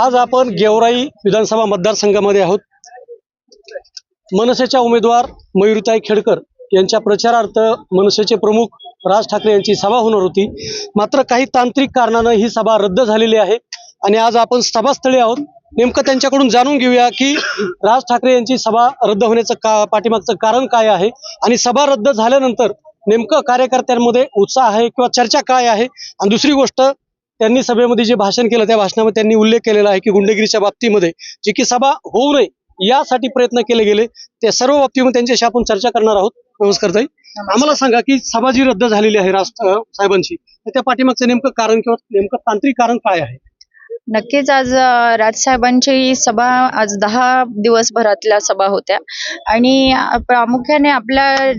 आज आपण गेवराई विधानसभा मतदारसंघामध्ये आहोत. मनसेच्या उमेदवार मयुरीताई खेडकर यांच्या प्रचारार्थ मनसेचे प्रमुख राज ठाकरे यांची सभा होणार होती. मात्र काही तांत्रिक कारणानं ही सभा रद्द झालेली आहे आणि आज आपण सभास्थळी आहोत. नेमकं त्यांच्याकडून जाणून घेऊया की राज ठाकरे यांची सभा रद्द होण्याचं का पाठीमागचं कारण काय आहे आणि सभा रद्द झाल्यानंतर नेमकं कार्यकर्त्यांमध्ये उत्साह आहे किंवा चर्चा काय आहे? आणि दुसरी गोष्ट त्यांनी सभेमध्ये जे भाषण केलं त्या भाषणामध्ये त्यांनी उल्लेख केलेला आहे की गुंडगिरीच्या बाबतीमध्ये जी की सभा होऊ नये यासाठी प्रयत्न केले गेले. त्या सर्व बाबतीमध्ये त्यांच्याशी आपण चर्चा करणार आहोत. नमस्कार ताई. आम्हाला सांगा की सभा जी रद्द झालेली आहे अं, साहेबांची तर त्या पाठीमागचं नेमकं कारण किंवा नेमकं तांत्रिक कारण काय आहे? नक्कीच आज राजसाहेबांची सभा आज दहा दिवसभरातल्या सभा होत्या. आणि प्रामुख्याने आपल्या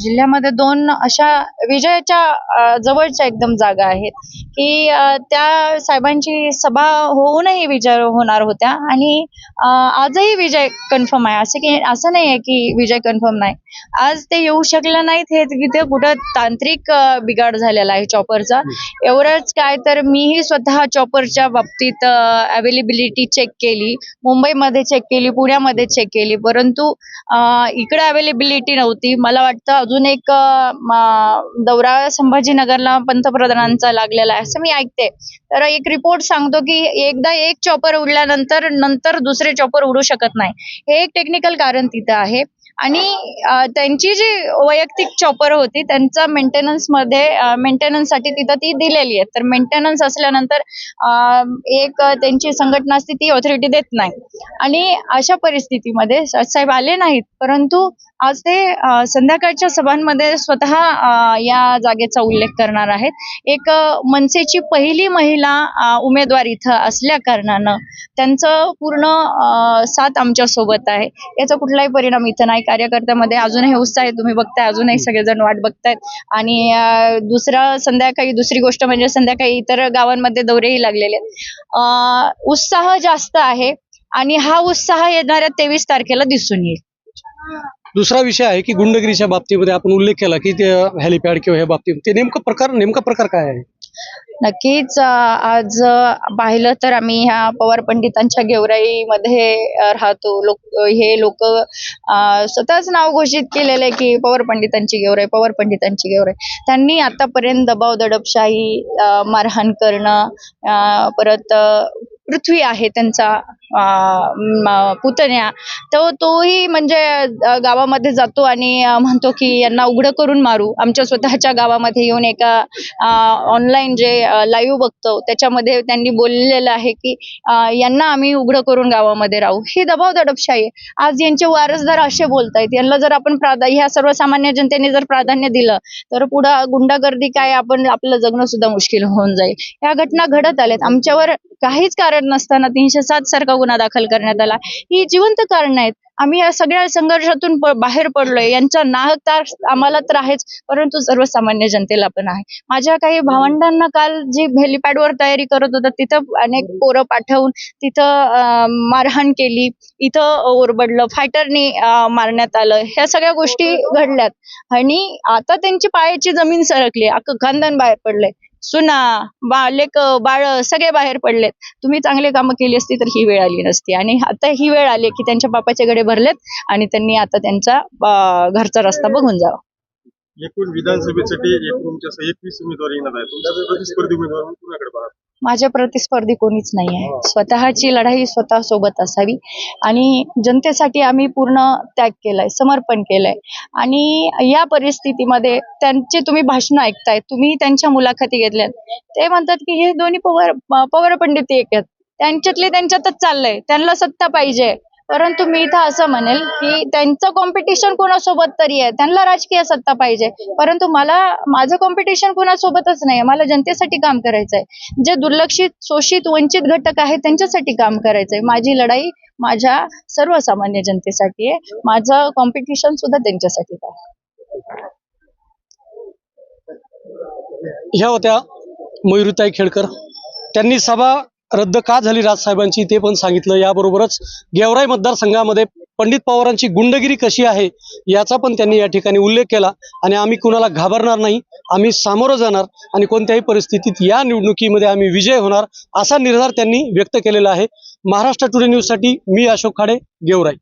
जिल्ह्यामध्ये दोन अशा विजयाच्या जवळच्या एकदम जागा आहेत की त्या साहेबांची सभा होऊनही विजय होणार होत्या. आणि आजही विजय कन्फर्म आहे. असं की असं नाही आहे की विजय कन्फर्म नाही. आज ते येऊ शकले नाहीत हे तिथे कुठं तांत्रिक बिघाड झालेला आहे चॉपरचा. एवढंच काय तर मीही स्वतः चॉपरच्या बाबतीत अवेलेबिलिटी चेक केली मुंबईमध्ये चेक केली पुण्यामध्ये चेक केली. परंतु इकडे अवेलेबिलिटी नव्हती. मला वाटतं अजून एक दौरा संभाजीनगरला पंतप्रधानांचा लागलेला आहे असं मी ऐकते. तर एक रिपोर्ट सांगतो की एकदा एक चॉपर उडल्यानंतर नंतर दुसरे चॉपर उडू शकत नाही. हे एक टेक्निकल कारण तिथं आहे. आणि त्यांची जी वैयक्तिक चॉपर होती त्यांचा मेंटेनन्समध्ये मेंटेनन्ससाठी तिथं ती दिलेली आहे. तर मेंटेनन्स असल्यानंतर अ, एक त्यांची संघटना असते ती ऑथॉरिटी देत नाही. आणि अशा परिस्थितीमध्ये साहेब आले नाहीत. परंतु आज ते संध्याकाळच्या सभांमध्ये स्वतः या जागेचा उल्लेख करणार आहेत. एक मनसेची पहिली महिला उमेदवार इथं असल्या कारणानं त्यांचं पूर्ण साथ आमच्यासोबत आहे. याचा कुठलाही परिणाम इथं नाही. कार्यकर्त्यामध्ये अजूनही उत्साह आहे. तुम्ही बघताय अजूनही सगळेजण वाट बघतायत. आणि दुसरं संध्याकाळी दुसरी गोष्ट म्हणजे संध्याकाळी इतर गावांमध्ये दौरेही लागलेले आहेत. उत्साह जास्त आहे आणि हा उत्साह येणाऱ्या तेवीस तारखेला दिसून येईल. दुसरा विषय आहे की गुंडगिरीच्या बाबतीमध्ये आपण उल्लेख केला की ते हेलिपॅड किंवा ह्या बाबतीत ते नेमकं प्रकार नेमका प्रकार काय आहे? नक्कीच आज पाहिलं तर आम्ही ह्या पवार पंडितांच्या गेवराईमध्ये राहतो. लोक हे लोक स्वतःच नाव घोषित केलेलं आहे की पवार पंडितांची गेवराई पवार पंडितांची गेवराई. त्यांनी आतापर्यंत दबाव दडपशाही मारहाण करणं परत पृथ्वी आहे त्यांचा पुतण्या. तो तोही म्हणजे गावामध्ये जातो आणि म्हणतो की यांना उघडं करून मारू. आमच्या स्वतःच्या गावामध्ये येऊन एका ऑनलाईन जे लाईव्ह बघतो त्याच्यामध्ये त्यांनी बोललेलं आहे की यांना आम्ही उघडं करून गावामध्ये राहू. ही दबाव दडपशाही आहे. आज यांचे वारसदार असे बोलतायत. यांना जर आपण प्राधा ह्या सर्वसामान्य जनतेने जर प्राधान्य दिलं तर पुढं गुंडागर्दी काय आपण आपलं जगणं सुद्धा मुश्किल होऊन जाईल. या घटना घडत आल्यात. आमच्यावर काहीच कारण नसताना तीनशे सात सारखा गुन्हा दाखल करण्यात आला. ही जिवंत कारण आहेत. आम्ही या सगळ्या संघर्षातून बाहेर पडलोय. यांचा नाहक आम्हाला तर आहेच परंतु सर्वसामान्य जनतेला पण आहे. माझ्या काही भावंडांना काल जी हेलिपॅडवर तयारी करत होतं तिथं अनेक पोरं पाठवून तिथं मारहाण केली. इथं ओरबडलं. फायटरनी मारण्यात आलं. ह्या सगळ्या गोष्टी घडल्यात. आणि आता त्यांची पायाची जमीन सरकली. अख्खं खानदान बाहेर पडलंय. सुना बालेक बाळ सगळे बाहेर पडलेत. तुम्ही चांगले कामं केली असती तर ही वेळ आली नसती. आणि आता ही वेळ आली की त्यांच्या बापाचे गडे भरलेत आणि त्यांनी आता त्यांचा घरचा रस्ता बघून जावा. एकूण विधानसभेसाठी एकूण एकवीस उमेदवार येणार आहे तुमच्या प्रतिस्पर्धी उमेदवार म्हणून कुणाकडे पाहता माझ्या प्रतिस्पर्धी कोणीच नाही आहे स्वतःची लढाई स्वतः सोबत असावी. आणि जनतेसाठी आम्ही पूर्ण त्याग केलाय समर्पण केलंय. आणि या परिस्थितीमध्ये त्यांचे तुम्ही भाषणं ऐकताय तुम्ही त्यांच्या मुलाखती घेतल्यात. ते म्हणतात की हे दोन्ही पवार पवार पंडित एक आहेत. त्यांच्यातले त्यांच्यातच चाललंय. त्यांना सत्ता पाहिजे. परंतु मी इथं असं म्हणेल की त्यांचं कॉम्पिटिशन कोणासोबत तरी आहे? त्यांना राजकीय सत्ता पाहिजे. परंतु मला माझं कॉम्पिटिशन कोणासोबतच नाही मला जनतेसाठी काम करायचंय. जे दुर्लक्षित शोषित वंचित घटक आहेत त्यांच्यासाठी काम करायचंय. माझी लढाई माझ्या सर्वसामान्य जनतेसाठी आहे. माझं कॉम्पिटिशन सुद्धा त्यांच्यासाठी आहे. ह्या होत्या मयुरीताई खेडकर त्यांनी सभा रद्द का झाली राजसाहेबांची ते पण सांगितलं. याबरोबरच गेवराई मतदारसंघामध्ये पंडित पवारांची गुंडगिरी कशी आहे याचा पण त्यांनी या ठिकाणी उल्लेख केला. आणि आम्ही कुणाला घाबरणार नाही आम्ही सामोरं जाणार आणि कोणत्याही परिस्थितीत या निवडणुकीमध्ये आम्ही विजय होणार असा निर्धार त्यांनी व्यक्त केलेला आहे. महाराष्ट्र टुडे न्यूजसाठी मी अशोक खाडे गेवराई.